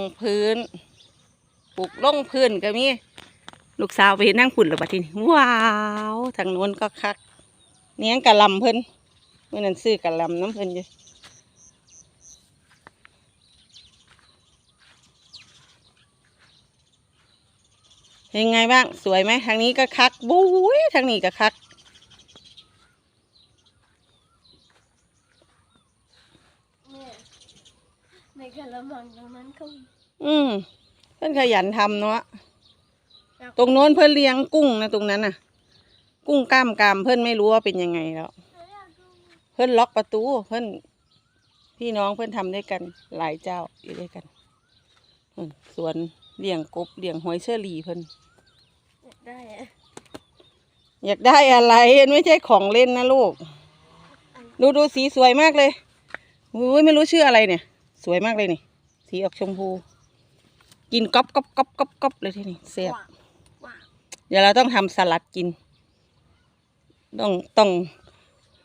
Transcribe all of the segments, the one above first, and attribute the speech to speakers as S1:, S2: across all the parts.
S1: ลงพื้นปลูกลงพื้นก็มีลูกสาวไปเห็นนั่งฝุ่นหรือบัดทีนี้ว้าวทางโน้นก็คักเนี้ยงกะลำเพิ่นเมื่อนั้นซื้อกะลำน้ำเพิ่นอยู่เป็นไงบ้างสวยไหมทางนี้ก็คักบุ้ยทางนี้ก็คัก
S2: เนี่ย ในกระมังตรงนั้นก็มี
S1: อืมเพิ่นขยันทำเนาะตรงโน้นเพิ่นเลี้ยงกุ้งนะตรงนั้นน่ะ กุ้งกล้ามกรามเพิ่นไม่รู้ว่าเป็นยังไงแล้ว เพิ่นล็อกประตูเพิ่นพี่น้องเพิ่นทำด้วยกันหลายเจ้าอยู่ด้วยกันเพิ่นสวนเลี้ยงกบเลี้ยงหอยเชอรี่เพิ่น
S2: อยากได้อะ
S1: อยากได้อะไรมันไม่ใช่ของเล่นนะลูก ดูดูสีสวยมากเลยอุ้ยไม่รู้ชื่ออะไรเนี่ย สวยมากเลยนี่ สีออกชมพู กินก๊อบก๊อบก๊อบก๊อบก๊อบเลยทีนี้เสียบ
S2: ว้าวว้าว
S1: เดี๋ยวเราต้องทำสลัดกิน ต้องต้อง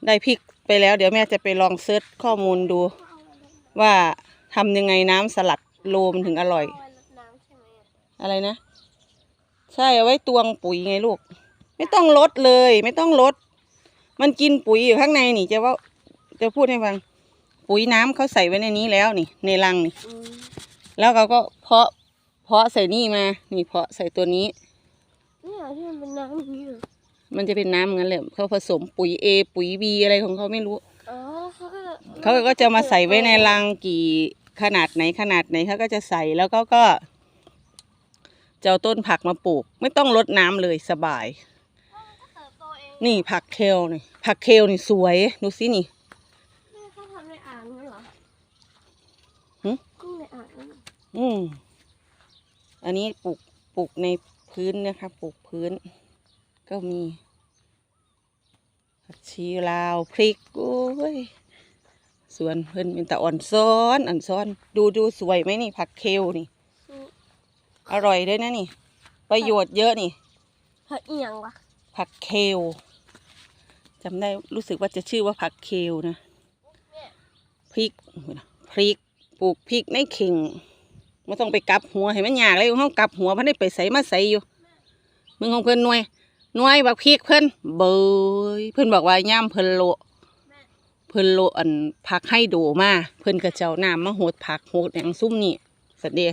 S1: ได้พริกไปแล้ว เดี๋ยวแม่จะไปลองเซิร์ชข้อมูลดู ว่าทำยังไงน้ำสลัดโลมนถึงอร่อย
S2: เอาไว้รดน้ำใช่ไหมอะ
S1: อะไรนะ ใช่เอาไว้ตวงปุ๋ยไงลูก ไม่ต้องลดเลย ไม่ต้องลด มันกินปุ๋ยอยู่ข้างในนี่จะว่าจะพูดให้ฟัง ปุ๋ยน้ำเขาใส่ไว้ในนี้แล้วนี่ในรังนี่
S2: อืม
S1: แล้วเขาก็เพาะเพาะใส่นี่มา นี่เพาะใส่ตัวนี้
S2: เนี่ยที่มันเป็นน้ำอย่างนี้เหรอ
S1: มันจะเป็นน้ำงั้นแหละเขาผสมปุ๋ย A ปุ๋ย B อะไรของเขาไม่รู้
S2: อ๋อเขาก็
S1: เขาก็จะมาใส่ไว้ในรังกี่ขนาดไหนขนาดไหนเขาก็จะใส่แล้วก็ก็จะเอาต้นผักมาปลูก ไม่ต้องรดน้ำเลยสบาย
S2: เติบโตเอง
S1: นี่ผักเคลนี่ผักเคลนี่สวยดูสินี่
S2: แม่เขาทำในอ่างนั่นเหรอ
S1: หึ
S2: กุ้งในอ่างนั่นเหร อ
S1: อืมอันนี้ปลูกปลูกในพื้นนะคะปลูกพื้น ก็มีผักชีลาวพริกโอ้ยสวนเพิ่นเป็นตะอ่อนซ้อนอ่อนซ้อน ดูดูสวยไหมนี่ ผักเคลนี่
S2: อืม
S1: อร่อยด้วยนะนี่ ประโยชน์เยอะนี่
S2: ผักเอียงวะ
S1: ผักเคลจำได้รู้สึกว่าจะชื่อว่าผักเคลนะ
S2: เนี่ย
S1: พริกพริกปลูกพริกในเข่ง ไม่ต้องไปกลับหัวให้มันยากเลยห้องกลับหัวพันได้ไปใส่มาใส่อยู่มึงของเพื่อนหน่วยหน่วยบักพริกเพื่อนเบยเพื่อนบอกว่าย่ำเพิ่นโลเพิ่นโลอันผักให้ดูมาเพื่อนกระเจ้าน้ำมาโหดผักโหดอย่างซุ่มนี่สัตว์เดีย